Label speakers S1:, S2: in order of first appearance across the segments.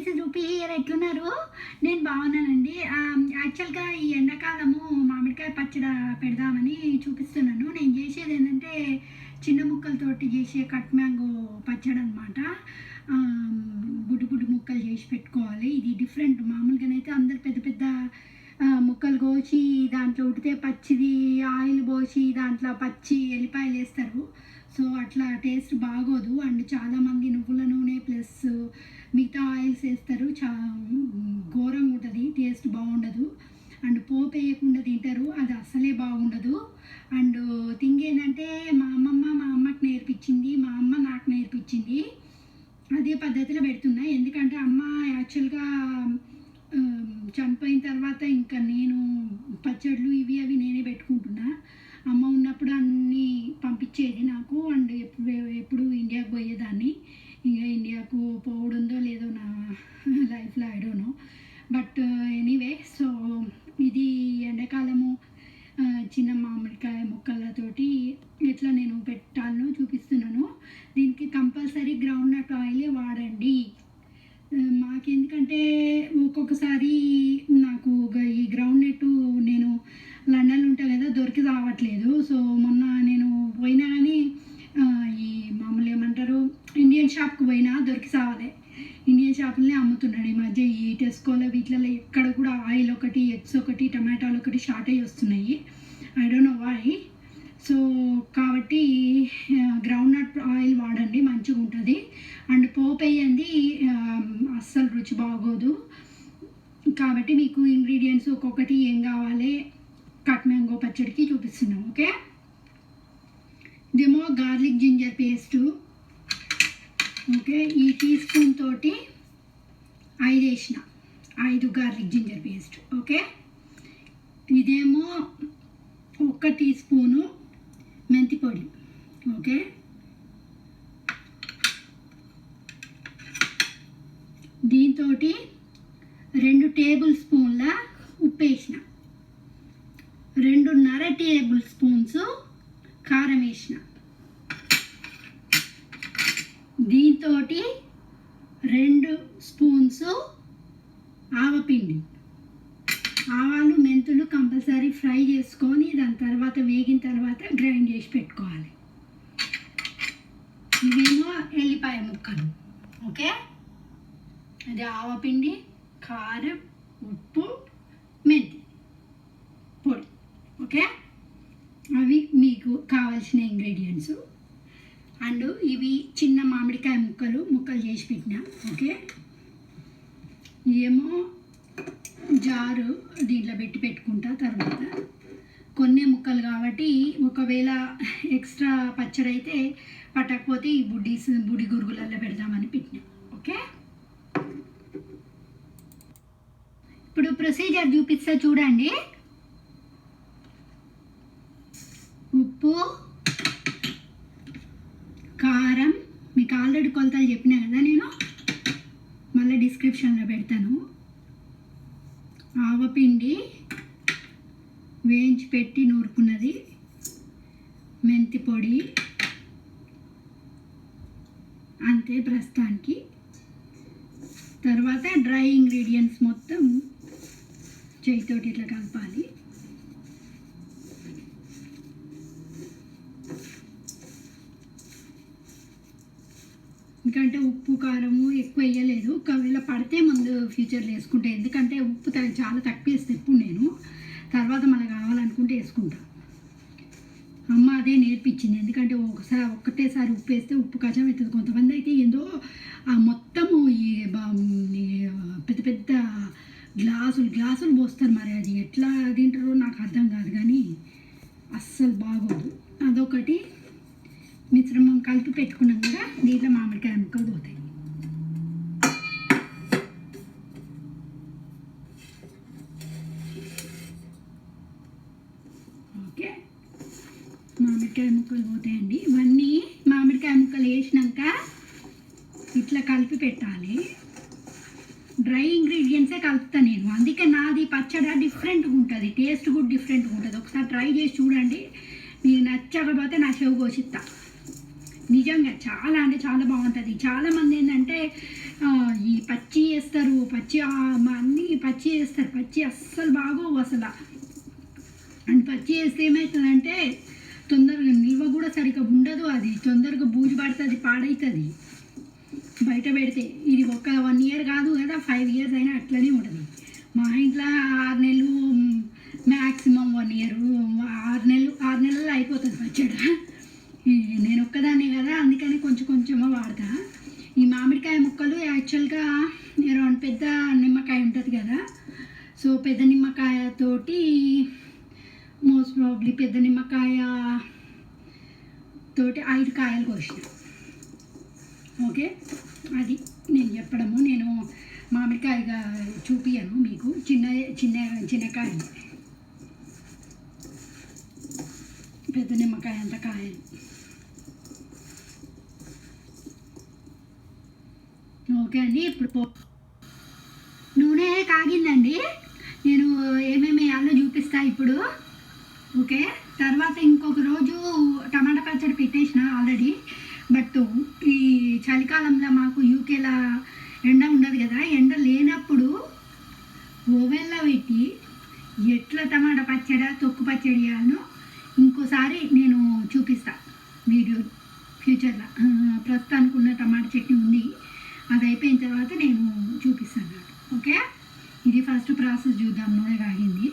S1: చేసి చూపి ఎట్లున్నారు? నేను బాగున్నానండి. యాక్చువల్గా ఈ ఎండాకాలము మామిడికాయ పచ్చడి పెడదామని చూపిస్తున్నాను. నేను చేసేది ఏంటంటే చిన్న ముక్కలతోటి చేసే కట్ మ్యాంగో పచ్చడి అనమాట బుడ్డు బుడ్డు ముక్కలు చేసి పెట్టుకోవాలి. ఇది డిఫరెంట్. మామూలుగానైతే అందరు పెద్ద పెద్ద ముక్కలు కోసి దాంట్లో ఉడితే పచ్చిది ఆయిల్ పోసి దాంట్లో పచ్చి ఎల్లిపాయలు వేస్తారు. సో అట్లా టేస్ట్ బాగోదు. అండ్ చాలామంది నువ్వుల నూనె ప్లస్ మిగతా ఆయిల్స్ వేస్తారు. చా ఘోరంగా ఉంటుంది. టేస్ట్ బాగుండదు. అండ్ పోపు వేయకుండా తింటారు. అది అస్సలే బాగుండదు. అండ్ థింగ్ ఏంటంటే మా అమ్మమ్మ మా అమ్మకి నేర్పించింది. మా అమ్మ నాకు నేర్పించింది. అదే పద్ధతిలో పెడుతున్నా. ఎందుకంటే అమ్మ యాక్చువల్గా చనిపోయిన తర్వాత ఇంకా నేను పచ్చళ్ళు ఇవి అవి నేనే పెట్టుకుంటున్నా అమ్మ ఉన్నప్పుడు అన్నీ పంపించేది నాకు అండ్ ఎప్పుడు ఎప్పుడు ఇండియాకు పోయేదాన్ని ఇంకా ఇండియాకు పోవడందో లేదో నా లైఫ్లో I don't know but anyway so ఇది ఎండాకాలము ఆ, చిన్న మామిడికాయ ముక్కలతోటి ఎట్లా నేను పెట్టాలనో చూపిస్తున్నాను దీనికి కంపల్సరీ గ్రౌండ్ నట్ ఆయిలే వాడండి ఆ, మాకెందుకంటే ఒక్కొక్కసారి నాకు గ- ఈ గ్రౌండ్ నెట్ నేను లండన్లో ఉంటా కదా దొరికి రావట్లేదు సో మొన్న నేను పోయినా కానీ ఆ, ఈ మామూలు ఏమంటారు ఇండియన్ షాప్కి పోయినా దొరికి సావలే ఇండియన్ షాపులనే అమ్ముతున్నాడు. ఈ మధ్య ఈ టెస్కోలో వీటిలలో ఎక్కడ కూడా ఆయిల్ ఒకటి ఎగ్స్ ఒకటి టమాటాలు ఒకటి షార్టేజ్ వస్తున్నాయి. I don't know why so కాబట్టి గ్రౌండ్ నట్ ఆయిల్ వాడండి మంచిగా ఉంటుంది. అండ్ పోపు వేయండి అస్సలు రుచి బాగోదు. కాబట్టి మీకు ఇంగ్రీడియంట్స్ ఒక్కొక్కటి ఏం కావాలి? కట్ మ్యాంగో పచ్చడికి చూపిస్తున్నాం ఓకే? ఇదేమో గార్లిక్ జింజర్ పేస్టు ఓకే? ఈ టీ స్పూన్ తోటి ఐదు వేసిన ఐదు గార్లిక్ జింజర్ పేస్ట్. ఓకే? ఇదేమో ఒక్క టీ స్పూను మెంతి పొడి. ఓకే? దీంతో రెండు టేబుల్ స్పూన్ల ఉప్పు వేసిన రెండున్నర టేబుల్ స్పూన్స్ కారం వేసిన. దీంతో రెండు స్పూన్స్ ఆవపిండి. ఆవాలు మెంతులు కంపల్సరీ ఫ్రై చేసుకొని దాని తర్వాత వేగిన తర్వాత గ్రైండ్ చేసి పెట్టుకోవాలి. ఇవేమో ఎల్లిపాయ ముక్కలు. ఓకే? అది ఆవపిండి కారం ఉప్పు మెంతి పొడి. ఓకే? అవి మీకు కావాల్సిన ఇంగ్రీడియంట్స్. అండ్ ఇవి చిన్న మామిడికాయ ముక్కలు ముక్కలు చేసి పెట్టిన. ఓకే? ఏమో జారు దీంట్లో పెట్టి పెట్టుకుంటా తర్వాత. కొన్ని ముక్కలు కాబట్టి ఒకవేళ ఎక్స్ట్రా పచ్చడి అయితే పట్టకపోతే ఈ బుడ్డీస్ బుడి గురుగులలో పెడదామని పెట్టినా. ఓకే? ఇప్పుడు ప్రొసీజర్ చూపిస్తా చూడండి. ఉప్పు కారం మీకు ఆల్రెడీ కొలతలు చెప్పినా కదా నేను మళ్ళీ డిస్క్రిప్షన్లో పెడతాను. ఆవపిండి వేయించి పెట్టి నూరుకున్నది. మెంతి పొడి. అంతే ప్రస్తుతానికి. తర్వాత డ్రై ఇంగ్రీడియంట్స్ మొత్తం చేయితోటి ఇట్లా కలపాలి. ఎందుకంటే ఉప్పు కారము ఎక్కువ వేయలేదు. ఒకవేళ పడితే ముందు ఫ్యూచర్లో వేసుకుంటా. ఎందుకంటే ఉప్పు చాలా తక్కువ వేస్తే ఎప్పుడు నేను తర్వాత మనకు కావాలనుకుంటే వేసుకుంటా. అమ్మ అదే నేర్పించింది. ఎందుకంటే ఒకసారి ఒక్కటేసారి ఉప్పు వేస్తే ఉప్పు కషం అవుతుంది కొంతమంది అయితే ఏందో ఆ మొత్తము ఈ ఈ పెద్ద పెద్ద గ్లాసులు గ్లాసులు పోస్తారు మరి అది ఎట్లా తింటారో నాకు అర్థం కాదు కానీ అస్సలు బాగోదు. అదొకటి. మిశ్రమం కలిపి పెట్టుకున్నాం కదా దీంట్లో మామిడికాయ ముక్కలు పోతాయి. ఓకే. మామిడికాయ ముక్కలు పోతాయండి. ఇవన్నీ మామిడికాయ ముక్కలు వేసినాక ఇట్లా కలిపి పెట్టాలి. డ్రై ఇంగ్రీడియంట్సే కలుపుతా నేను. అందుకే నాది పచ్చడి డిఫరెంట్గా ఉంటుంది. టేస్ట్ కూడా డిఫరెంట్గా ఉంటుంది. ఒకసారి ట్రై చేసి చూడండి. మీకు నచ్చకపోతే నా చెవు కోసిస్తా నిజంగా చాలా అంటే చాలా బాగుంటుంది. చాలా మంది ఏంటంటే ఈ పచ్చి వేస్తారు పచ్చి అన్నీ అన్ని పచ్చి వేస్తారు పచ్చి అస్సలు బాగోవు అసలు. అండ్ పచ్చి వేస్తే ఏమవుతుందంటే తొందరగా నిల్వ కూడా సరిగ్గా ఉండదు అది. తొందరగా బూజు పడుతుంది పాడవుతుంది బయట పెడితే ఇది ఒక వన్ ఇయర్ కాదు కదా ఫైవ్ ఇయర్స్ అయినా అట్లనే ఉంటుంది. మా ఇంట్లో ఆరు నెలలు మ్యాక్సిమం వన్ ఇయర్ ఆరు నెలలు ఆరు నెలల్లో అయిపోతుంది పచ్చడి ఈ నేను ఒక్కదాన్నే కదా అందుకని కొంచెం కొంచెమే వాడతా ఈ మామిడికాయ ముక్కలు యాక్చువల్గా అరౌండ్ పెద్ద నిమ్మకాయ ఉంటుంది కదా సో పెద్ద నిమ్మకాయతోటి మోస్ట్ ప్రాబ్లీ పెద్ద నిమ్మకాయ తోటి ఐదు కాయలు కోసిన. ఓకే? అది నేను చెప్పడము. నేను మామిడికాయగా చూపియను మీకు. చిన్న చిన్న చిన్నకాయ పెద్ద నిమ్మకాయ అంత కాయలు. ఓకే అండి ఇప్పుడు నూనె కాగిందండి. నేను ఏమేమి వేయాలో చూపిస్తా ఇప్పుడు? ఓకే? తర్వాత ఇంకొక రోజు టమాటా పచ్చడి పెట్టేసిన ఆల్రెడీ. బట్ ఈ చలికాలంలో మాకు యూకేలా ఎండ ఉండదు కదా? ఎండ లేనప్పుడు ఓవెన్లో పెట్టి ఎట్లా టమాటా పచ్చడి తొక్కు పచ్చడి చేయాలో ఇంకోసారి నేను చూపిస్తా వీడియో ఫ్యూచర్లో. ప్రస్తుతానికి ఉన్న టమాటా చట్నీ ఉంది. అది అయిపోయిన తర్వాత నేను చూపిస్తాను ఓకే? ఇది ఫస్ట్ ప్రాసెస్ చూద్దాం నూనె కాగింది.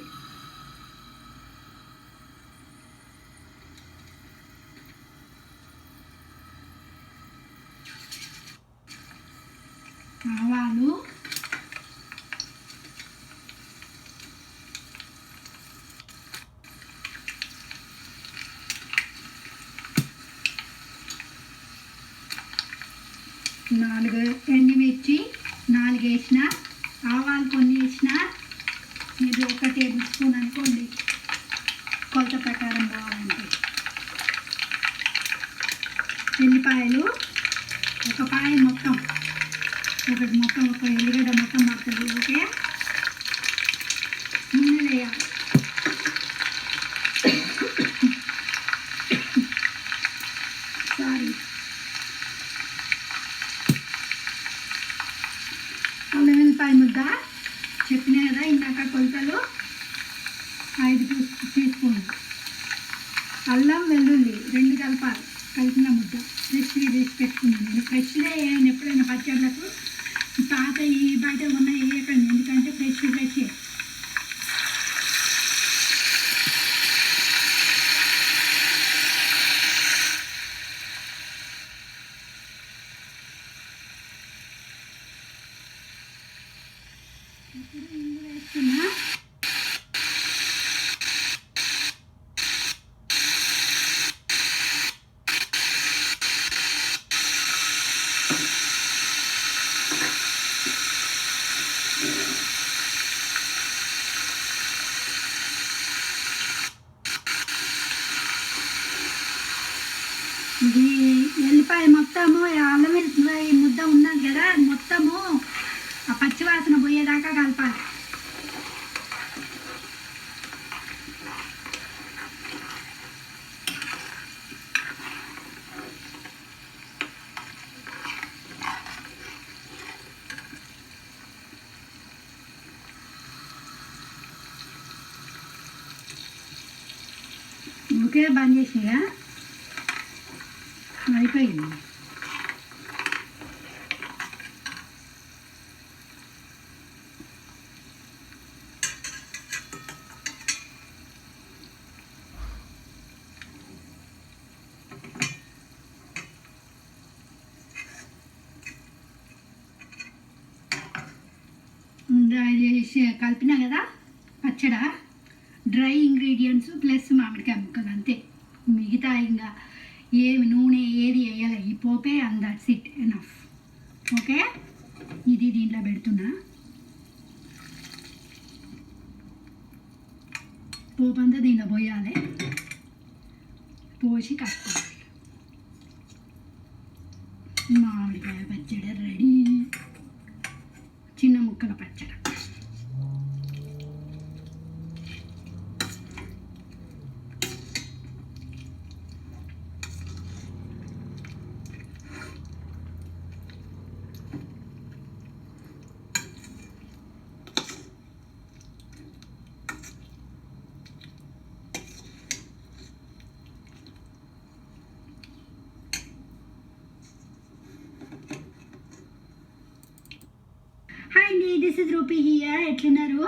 S1: ఆవాలు. నాలుగు ఎండుమిర్చి నాలుగు వేసిన ఆవాలు కొన్ని వేసిన ఇది ఒక టేబుల్ స్పూన్ అనుకోండి కొలత ప్రకారం పోవాలంటే ఎల్లిపాయలు ఒక పాయ మొత్తం ఒకటి మొత్తం ఒక ఎల్లిగడ్డ మొత్తం పడుతుంది ఓకే నూనె వేయాలి సారీ అల్లం వెల్లిపాయ ముద్ద చెప్పినా కదా ఇందాక కొలతలు ఐదు టీ- టీ స్పూన్లు అల్లం వెల్లుల్లి రెండు కలపాలి కలిపిన ముద్ద ఫ్రెష్గా చేసి పెట్టుకున్నాను నేను ఫ్రెష్గా వేయను ఎప్పుడైనా పచ్చళ్ళకు తాత ఈ బయట ఉన్న వేయకండి ఎందుకంటే ఫ్రెష్ ఫ్రెష్ ఇది ఎల్లిపాయ మొత్తము అల్లం వెల్లిపాయ ముద్ద ఉన్నది కదా అది మొత్తము ఆ పచ్చివాసన పోయేదాకా కలపాలి. ఓకే బంద్ చేసిగా అయిపోయింది ఇంకా ఇది చేసి- కలిపినా కదా? పచ్చడ? డ్రై ఇంగ్రీడియంట్స్ ప్లస్ మామిడికాయ ముక్కలు అంతే. మిగతా ఇంకా ఏమి నూనె ఏది వేయాలి. ఈ పోపే and that's it. Enough. Okay? ఇది దీంట్లో పెడుతున్నా. పోపు అంతా దీంట్లో పోయాలి. పోసి కట్టుకోవాలి మామిడికాయ పచ్చడి రెడీ. చిన్న ముక్కల పచ్చడి అండి దిస్ ఇస్ రూపీ హియర్ ఎట్లున్నారు?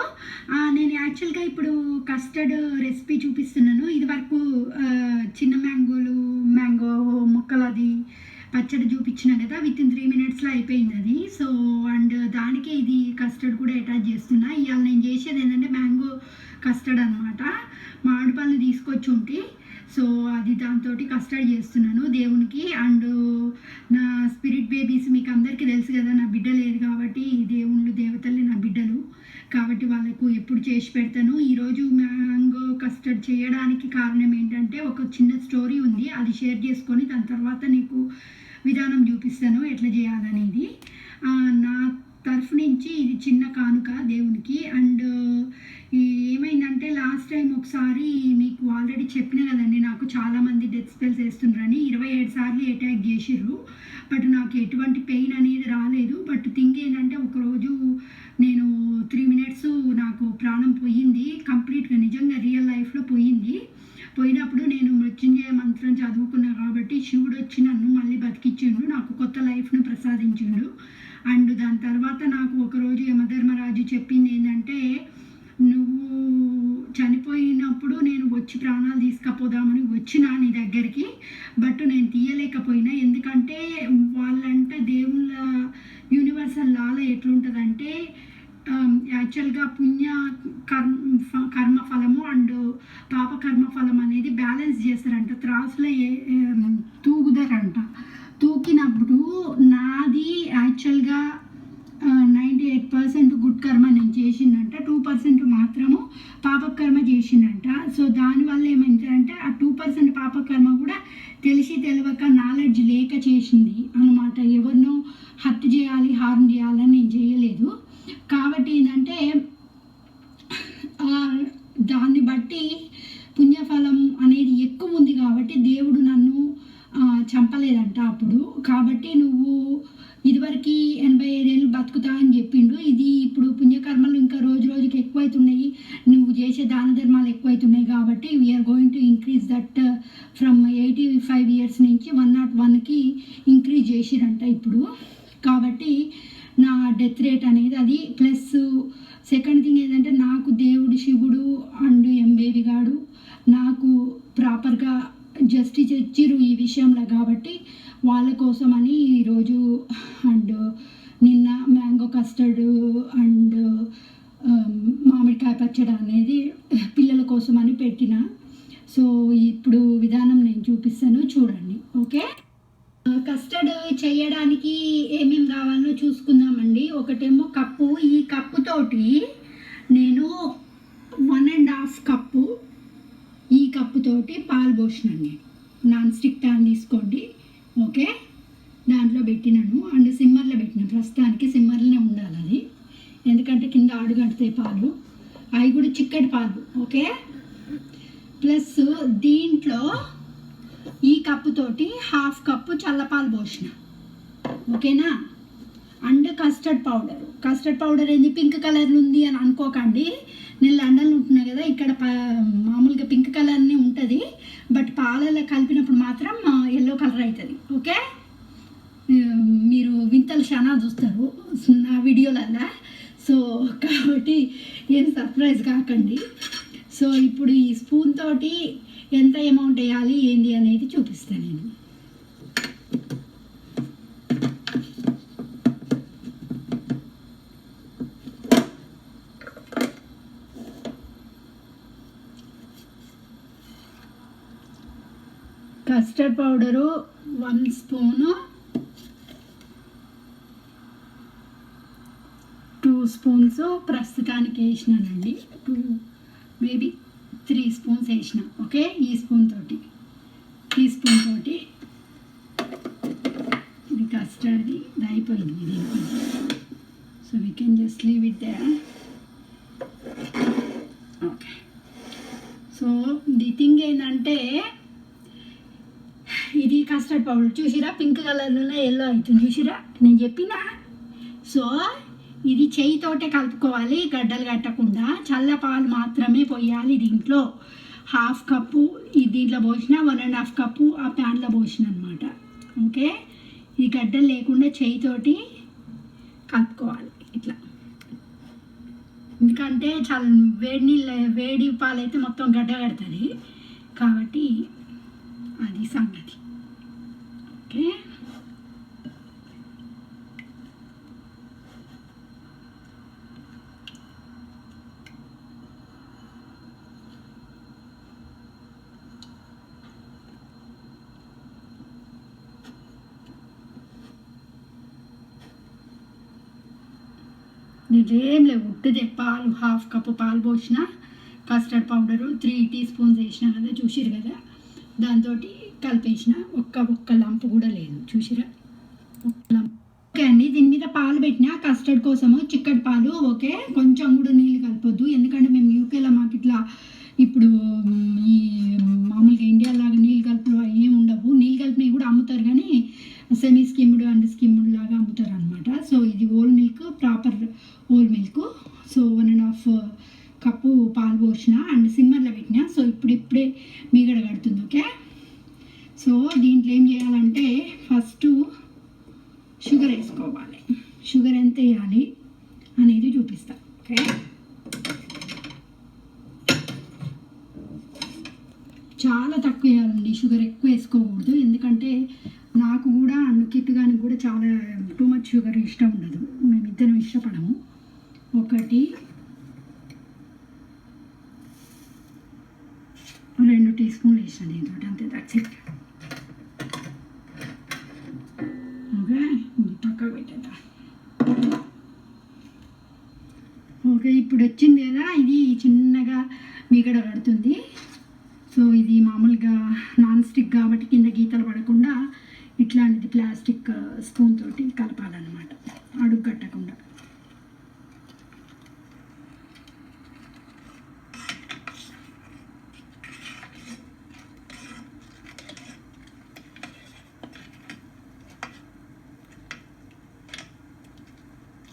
S1: నేను యాక్చువల్గా ఇప్పుడు కస్టర్డ్ రెసిపీ చూపిస్తున్నాను. ఇది వరకు చిన్న మ్యాంగోలు మ్యాంగో ముక్కలు అది పచ్చడి చూపించిన కదా విత్ ఇన్ త్రీ మినిట్స్లో అయిపోయింది అది. సో అండ్ దానికి ఇది కస్టర్డ్ కూడా అటాచ్ చేస్తున్నా. ఇవాళ నేను చేసేది ఏంటంటే మ్యాంగో కస్టర్డ్ అనమాట మామిడి పళ్ళు తీసుకొచ్చి ఉంటే సో అది దాంతో కస్టర్డ్ చేస్తున్నాను దేవునికి. అండ్ నా స్పిరిట్ బేబీస్ మీకు అందరికీ తెలుసు కదా నా బిడ్డ లేదు కాబట్టి ఇది దేవతల్ని నా బిడ్డలు కాబట్టి వాళ్ళకు చేసి పెడతాను. ఈరోజు మ్యాంగో కస్టర్డ్ చేయడానికి కారణం ఏంటంటే ఒక చిన్న స్టోరీ ఉంది. అది షేర్ చేసుకొని దాని తర్వాత నీకు విధానం చూపిస్తాను. ఎట్లా చేయాలనేది. నా తరఫు నుంచి ఇది చిన్న కానుక దేవునికి. అండ్ ఏమైందంటే లాస్ట్ టైం ఒకసారి మీకు ఆల్రెడీ చెప్పిన కదండి నాకు చాలామంది డెత్ స్పెల్స్ వేస్తుండ్రని. ఇరవై ఏడు సార్లు అటాక్ చేసిర్రు. బట్ నాకు ఎటువంటి పెయిన్ అనేది రాలేదు. బట్ థింగ్ ఏంటంటే ఒకరోజు నేను త్రీ మినిట్స్ నాకు ప్రాణం పోయింది. కంప్లీట్గా నిజంగా రియల్ లైఫ్లో పోయింది. పోయినప్పుడు నేను మృత్యుంజయ మంత్రం చదువుకున్నా కాబట్టి శివుడు వచ్చి నన్ను మళ్ళీ బతికిచ్చిండు. నాకు కొత్త లైఫ్ను ప్రసాదించిండు. అండ్ దాని తర్వాత నాకు ఒకరోజు యమధర్మరాజు చెప్పింది ఏంటంటే నువ్వు చనిపోయినప్పుడు నేను వచ్చి ప్రాణాలు తీసుకపోదామని వచ్చినా నీ దగ్గరికి బట్ నేను తీయలేకపోయినా. ఎందుకంటే వాళ్ళంట దేవుళ్ళ యూనివర్సల్ లాలో ఎట్లుంటుందంటే యాక్చువల్గా um, పుణ్య కర్మ కర్మ ఫలము అండ్ పాప కర్మ ఫలం అనేది బ్యాలెన్స్ చేస్తారంట. త్రాసులో ఏ- తూగుదరంట. తూకినప్పుడు నాది యాక్చువల్గా నైంటీ ఎయిట్ పర్సెంట్ గుడ్ కర్మ నేను చేసిందంట టూ పర్సెంట్ మాత్రము పాపకర్మ చేసిందంట. సో దానివల్ల ఏమైందంటే ఆ టూ పర్సెంట్ పాపకర్మ కూడా తెలిసి తెలియక నాలెడ్జ్ లేక చేసింది అనమాట ఎవరినో హత్య చేయాలి హార్మ్ చేయాలని నేను చేయలేదు కాబట్టి ఏంటంటే ఆ, దాన్ని బట్టి పుణ్యఫలం అనేది ఎక్కువ ఉంది కాబట్టి దేవుడు నన్ను ఆ, చంపలేదంట అప్పుడు కాబట్టి నువ్వు ఇదివరకు ఎనభై ఐదేళ్ళు బతుకుతా అని చెప్పిండు ఇది ఇప్పుడు పుణ్యకర్మలు ఇంకా రోజు రోజుకి ఎక్కువైతున్నాయి నువ్వు చేసే దాన ధర్మాలు ఎక్కువైతున్నాయి కాబట్టి we are going to increase that from eighty five years నుంచి వన్ నాట్ వన్కి ఇంక్రీజ్ చేసిరంట ఇప్పుడు కాబట్టి నా డెత్ రేట్ అనేది అది ప్లస్ సెకండ్ థింగ్ ఏంటంటే నాకు దేవుడు శివుడు అండ్ ఎంబేబి గాడు నాకు ప్రాపర్గా జస్టిస్ ఇచ్చిరు ఈ విషయంలో కాబట్టి వాళ్ళ కోసం అని ఈరోజు అండ్ నిన్న మ్యాంగో కస్టర్డ్ అండ్ um, మామిడికాయ పచ్చడి అనేది పిల్లల కోసం అని పెట్టిన సో ఇప్పుడు విధానం నేను చూపిస్తాను చూడండి ఓకే కస్టర్డ్ చేయడానికి ఏమేమి కావాలో చూసుకుందామండి ఒకటేమో కప్పు ఈ కప్పుతోటి నేను వన్ అండ్ హాఫ్ కప్పు ఈ కప్పుతోటి పాలు పోసినాను నేను నాన్ స్టిక్ ప్యాన్ తీసుకోండి ఓకే దాంట్లో పెట్టినాను అండ్ సిమ్మర్లో పెట్టిన ప్రస్తుతానికి సిమ్మర్లోనే ఉండాలి అది ఎందుకంటే కింద ఆడుగంటుతాయి పాలు అవి కూడా చిక్కటి పాలు ఓకే ప్లస్ దీంట్లో ఈ కప్పుతోటి హాఫ్ కప్పు చల్లపాలు పోసిన ఓకేనా అండ్ కస్టర్డ్ పౌడర్ ఇది పింక్ కలర్లో ఉంది అని అనుకోకండి. నేను లండన్లో ఉంటున్నా కదా ఇక్కడ మామూలుగా పింక్ కలర్నే ఉంటుంది. బట్ పాలలో కలిపినప్పుడు మాత్రం ఎల్లో కలర్ అవుతుంది ఓకే మీరు వింతలు చాలా చూస్తారు. నా వీడియోలల్లా. సో కాబట్టి ఏం సర్ప్రైజ్ కాకండి. సో ఇప్పుడు ఈ స్పూన్ తోటి ఎంత అమౌంట్ వేయాలి ఏంది అనేది చూపిస్తాను నేను. Mustard powder one spoon. Two spoons ప్రస్తుతానికి వేసినానండి. టూ మేబీ త్రీ స్పూన్స్ వేసిన. ఓకే? ఈ స్పూన్ తోటి. ఈ స్పూన్ తోటి. ఇది కస్టర్డ్ది ఇది అయిపోయింది. ఇది so we can just leave it there okay. So the thing ఏంటంటే కస్టర్డ్ పౌడర్ చూసిరా? పింక్ కలర్లో ఎల్లో అవుతుంది. చూసిరా? నేను చెప్పిన? సో ఇది చేయితోటే కలుపుకోవాలి గడ్డలు కట్టకుండా. చల్ల పాలు మాత్రమే పోయాలి దీంట్లో. హాఫ్ కప్పు ఇది దీంట్లో పోసిన వన్ అండ్ హాఫ్ కప్పు ఆ ప్యాన్లో పోసిన అనమాట ఓకే? ఈ గడ్డలు లేకుండా చేయితోటి కలుపుకోవాలి. ఇట్లా. ఎందుకంటే చాలా వేడి నీళ్ళ వేడి పాలైతే మొత్తం గడ్డ కడుతుంది. కాబట్టి అది సంగతి. ఓకే. ఏం లేవు ఉట్టిదే పాలు హాఫ్ కప్పు పాలు పోసిన custard powder three teaspoons వేసిన కదా చూసిరు కదా? దాంతో కలిపేసిన ఒక్క ఒక్క లంపు కూడా లేదు. చూసిరా? ఒక్క లంపు. ఓకే అండి దీని మీద పాలు పెట్టిన కస్టర్డ్ కోసము చిక్కటి పాలు ఓకే. కొంచెం కూడా నీళ్ళు కలపొద్దు. ఎందుకంటే మేము యూకేలో మాకు ఇట్లా ఇప్పుడు మ్, ఈ మామూలుగా ఇండియా లాగా నీళ్ళు కలుపులు ఏమి ఉండవు నీళ్ళు కలిపినవి కూడా అమ్ముతారు కానీ సెమీ స్కిమ్డ్ అండ్ స్కిమ్డ్ లాగా అమ్ముతారు అనమాట సో ఇది whole milk proper whole milk so one and half cup పాలు పోసిన అండ్ సిమ్మర్లో పెట్టిన సో ఇప్పుడు ఇప్పుడే మీగడ కడుతుంది ఓకే సో దీంట్లో ఏం చేయాలంటే ఫస్ట్ షుగర్ వేసుకోవాలి షుగర్ ఎంత వేయాలి అనేది చూపిస్తా ఓకే చాలా తక్కువ వేయాలండి షుగర్ ఎక్కువ వేసుకోకూడదు ఎందుకంటే నాకు కూడా అండ్ కిట్ కానీ కూడా చాలా టూ మచ్ షుగర్ ఇష్టం ఉండదు మేమిద్దరం ఇష్టపడము ఒకటి రెండు టీ స్పూన్లు వేసిన దీంతో అంతే దట్స్ ఓకే పక్కకు పెట్టేద్దాం. ఓకే ఇప్పుడు వచ్చింది కదా ఇది చిన్నగా మీగడ కడుతుంది సో ఇది మామూలుగా నాన్ స్టిక్ కాబట్టి కింద గీతలు పడకుండా ఇట్లాంటిది ప్లాస్టిక్ స్పూన్ తోటి కలపాలన్నమాట అడుగు కట్టకుండా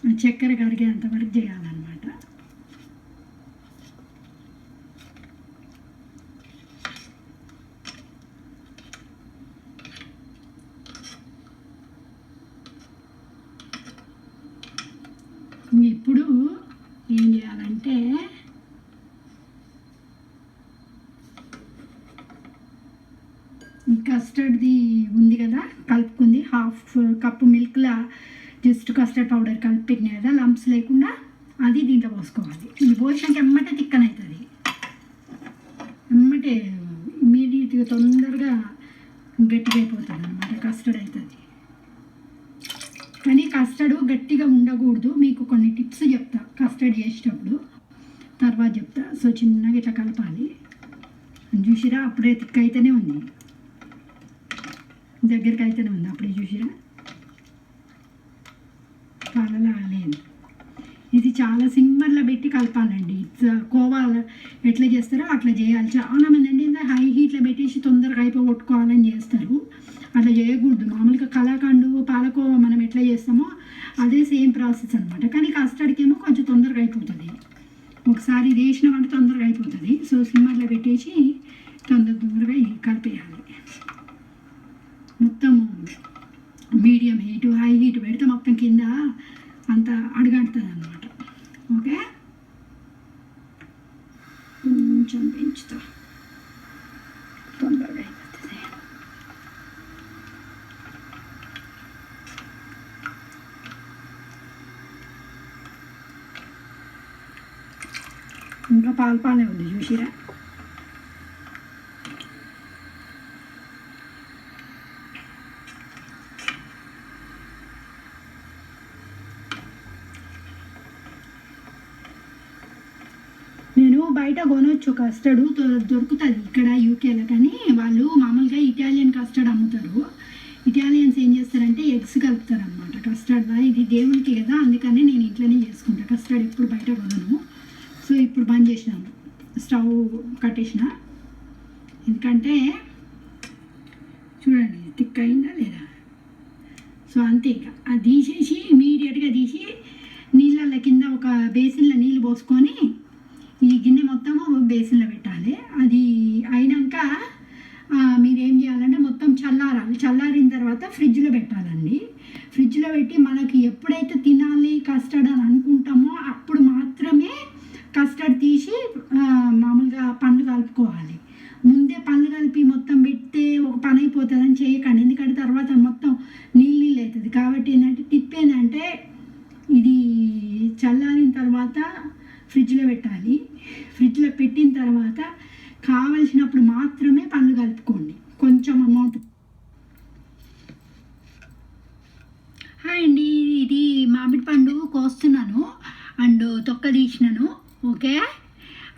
S1: ఆ చక్కెర కరిగేంత వరకు చేయాలన్నమాట ఇప్పుడు ఏం చేయాలంటే ఈ కస్టర్డ్ది ఉంది కదా కలుపుకుంది. హాఫ్ కప్పు మిల్క్లా జస్ట్ కస్టర్డ్ పౌడర్ కలిపిన కదా లంప్స్ లేకుండా అది దీంట్లో పోసుకోవాలి. ఇది పోసినాక ఎమ్మటే తిక్కనవుతుంది ఎమ్మటే ఇమీడియట్గా తొందరగా గట్టిగా అయిపోతుంది అనమాట కస్టర్డ్ అవుతుంది కానీ కస్టర్డ్ గట్టిగా ఉండకూడదు. మీకు కొన్ని టిప్స్ చెప్తా కస్టర్డ్ చేసేటప్పుడు. తర్వాత చెప్తా. సో చిన్నగా ఇట్లా కలపాలి. చూసిరా అప్పుడే తిక్క అయితేనే ఉంది. దగ్గరికి అయితేనే ఉంది. అప్పుడే చూసిరా? పాలలా లేదు ఇది చాలా సిమ్మర్లో పెట్టి కలపాలండి. Uh, కోవాల ఎట్లా చేస్తారో అట్లా చేయాలి. చాలా మంది అండి హై హీట్లో పెట్టేసి తొందరగా అయిపోగొట్టుకోవాలని చేస్తారు. అట్లా చేయకూడదు. మామూలుగా కళాఖండు పాలకోవ మనం ఎట్లా చేస్తామో అదే సేమ్ ప్రాసెస్ అనమాట కానీ కస్టర్డ్కేమో కొంచెం తొందరగా అయిపోతుంది. ఒకసారి ఇది వేసినామంటే తొందరగా అయిపోతుంది. సో సిమ్మర్లో పెట్టేసి తొందర తొందరగా కలిపేయాలి. మొత్తం మీడియం హీట్ హై హీట్ పెడితే మొత్తం కింద అంత అడుగంటుంది అనమాట ఓకే? కొంచెం పెంచుతా. తొందరగా అయిపోతుంది. ఇంకా పాలు పాలే ఉంది చూసిరా నేను బయట కొనవచ్చు కస్టర్డ్ దొరుకుతుంది ఇక్కడ యూకేలో కానీ వాళ్ళు మామూలుగా ఇటాలియన్ కస్టర్డ్ అమ్ముతారు. ఇటాలియన్స్ ఏం చేస్తారంటే ఎగ్స్ కలుపుతారు అనమాట కస్టర్డ్లో ఇది దేవునికి కదా అందుకనే నేను ఇంట్లోనే చేసుకుంటాను కస్టర్డ్ ఎప్పుడు బయట కొనను. సో ఇప్పుడు బంద్ చేసినాను స్టవ్ కట్టేసిన. ఎందుకంటే చూడండి థిక్ అయిందా లేదా? సో అంతే ఇక. అది తీసేసి ఇమీడియట్గా తీసి నీళ్ళల్లో కింద ఒక బేసిన్లో నీళ్ళు పోసుకొని ఈ గిన్నె మొత్తము బేసిన్లో పెట్టాలి. అది అయినాక మీరు ఏం చేయాలంటే మొత్తం చల్లారాలి. చల్లారిన తర్వాత ఫ్రిడ్జ్లో పెట్టాలండి. ఫ్రిడ్జ్లో పెట్టి మనకి ఎప్పుడైతే తినాలి కస్టర్డ్ అని అనుకుంటామో అప్పుడు మాత్రమే కస్టర్డ్ తీసి మామూలుగా పండ్లు కలుపుకోవాలి. ముందే పండ్లు కలిపి మొత్తం పెడితే ఒక పని అయిపోతుందని చేయకండి. ఎందుకంటే తర్వాత మొత్తం నీళ్ళు నీళ్ళు అవుతుంది. కాబట్టి ఏంటంటే టిప్ ఏంటంటే ఇది చల్లారిన తర్వాత ఫ్రిడ్జ్లో పెట్టాలి. ఫ్రిడ్జ్లో పెట్టిన తర్వాత కావలసినప్పుడు మాత్రమే పండ్లు కలుపుకోండి. కొంచెం అమౌంట్ హాయ్ అండి ఇది మామిడి పండు కోస్తున్నాను. అండ్ తొక్క తీసినాను ఓకే?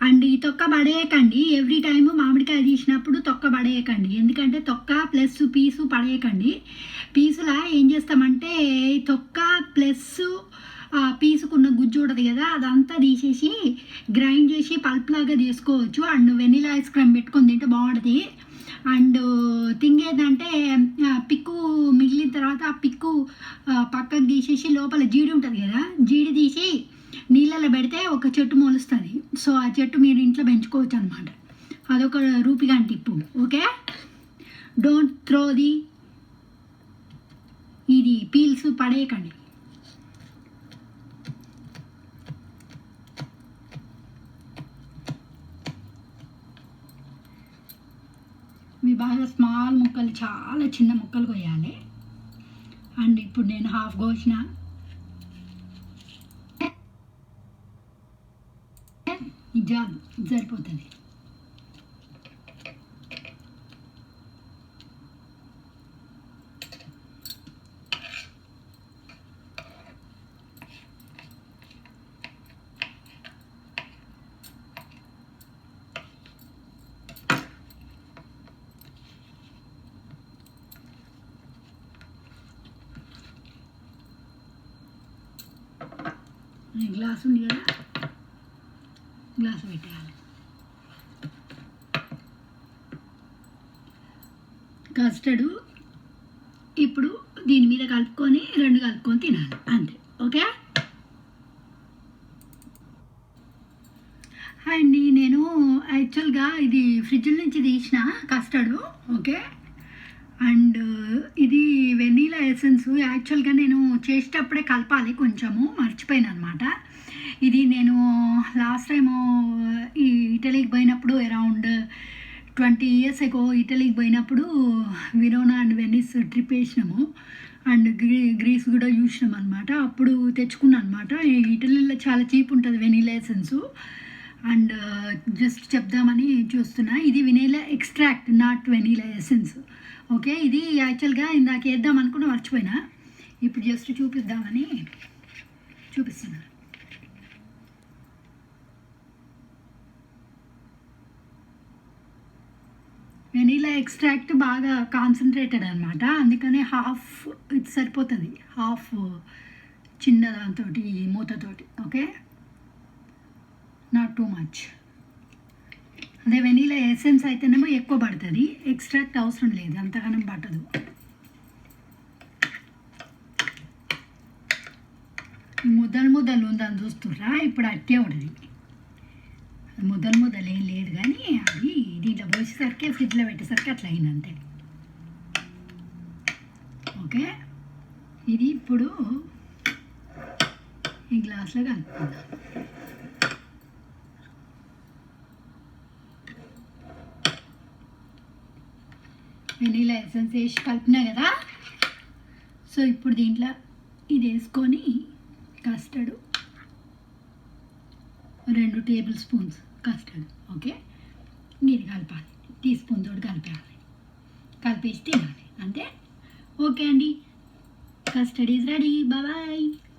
S1: అండ్ ఈ తొక్క పడేయకండి. ఎవ్రీ టైం మామిడికాయ తీసినప్పుడు తొక్క పడేయకండి. ఎందుకంటే తొక్క ప్లస్ పీసు పడేయకండి. పీసులా ఏం చేస్తామంటే ఈ తొక్క ప్లస్ పీసుకున్న గుజ్జు ఉంటుంది కదా అదంతా తీసేసి గ్రైండ్ చేసి పల్ప్ లాగా తీసుకోవచ్చు అండ్ వెనిలా ఐస్ క్రీమ్ పెట్టుకొని తింటే బాగుంటుంది. అండ్ థింగ్ ఏంటంటే పిక్కు మిగిలిన తర్వాత ఆ పిక్కు పక్కకు తీసేసి లోపల జీడి ఉంటుంది కదా జీడి తీసి నీళ్ళలో పెడితే ఒక చెట్టు మొలుస్తుంది. సో ఆ చెట్టు మీరు ఇంట్లో పెంచుకోవచ్చు అనమాట అదొక రూపిగాని tip. Okay? Don't throw the ఇది పీల్స్ పడేయకండి ఇవి బాగా స్మాల్ ముక్కలు చాలా చిన్న ముక్కలు కొయ్యాలి. అండ్ ఇప్పుడు నేను హాఫ్ కోసిన జాబ్ సరిపోతుంది గ్లాస్ ఉంది కదా? గ్లాస్ పెట్టేయాలి. కస్టర్డ్ ఇప్పుడు దీని మీద కలుపుకొని రెండు కలుపుకొని తినాలి. అంతే. ఓకే? హాయ్ అండి. నేను యాక్చువల్గా ఇది ఫ్రిడ్జ్ నుంచి తీసిన కస్టర్డ్. ఓకే? అండ్ ఇది వెనీలా ఎసెన్స్. యాక్చువల్గా నేను చేసేటప్పుడే కలపాలి కొంచెము మర్చిపోయాను అనమాట ఇది నేను లాస్ట్ టైము ఈ ఇటలీకి పోయినప్పుడు అరౌండ్ ట్వంటీ ఇయర్స్ ఎగో ఇటలీకి పోయినప్పుడు విరోనా అండ్ వెనిస్ ట్రిప్ వేసినాము. అండ్ గ్రీ గ్రీస్ కూడా చూసినాం అనమాట అప్పుడు తెచ్చుకున్నాను అనమాట ఇటలీలో చాలా చీప్ ఉంటుంది వెనీలా ఎసెన్స్. అండ్ జస్ట్ చెప్దామని చూస్తున్నా. ఇది vanilla extract not vanilla essence. Okay ఇది యాక్చువల్గా ఇందాక వేద్దాం అనుకుని మర్చిపోయినా. ఇప్పుడు జస్ట్ చూపిద్దామని చూపిస్తున్నాను వెనీలా ఎక్స్ట్రాక్ట్ బాగా కాన్సన్ట్రేటెడ్ అనమాట అందుకనే హాఫ్ ఇది సరిపోతుంది. హాఫ్ చిన్న దాంతో మూతతోటి. ఓకే? నాట్ టూ మచ్ అదే వెనీలా ఎసెన్స్ అయితేనేమో ఎక్కువ పడుతుంది. ఎక్స్ట్రాక్ట్ అవసరం లేదు. అంతగానం పట్టదు. ముద్దలు ముద్దలు ఉందని చూస్తుర్రా? ఇప్పుడు అట్టే ఉంటుంది. ముద్దలు ముద్దలు ఏం లేదు కానీ అది దీంట్లో పోసేసరికి ఫ్రిడ్జ్లో పెట్టేసరికి అట్లా అయింది అంతే. ఓకే? ఇది ఇప్పుడు ఈ గ్లాస్లో కలుపుకుందాం వెనీలా ఎసెన్స్ వేసి కలిపినా కదా? సో ఇప్పుడు దీంట్లో ఇది వేసుకొని కస్టర్డ్ రెండు టేబుల్ స్పూన్స్ కస్టర్డ్ ఓకే? నీరు కలపాలి. టీ స్పూన్ తోటి కలిపేయాలి. కలిపేసి తినాలి. అంతే? ఓకే అండి. Custard is ready. బాయ్.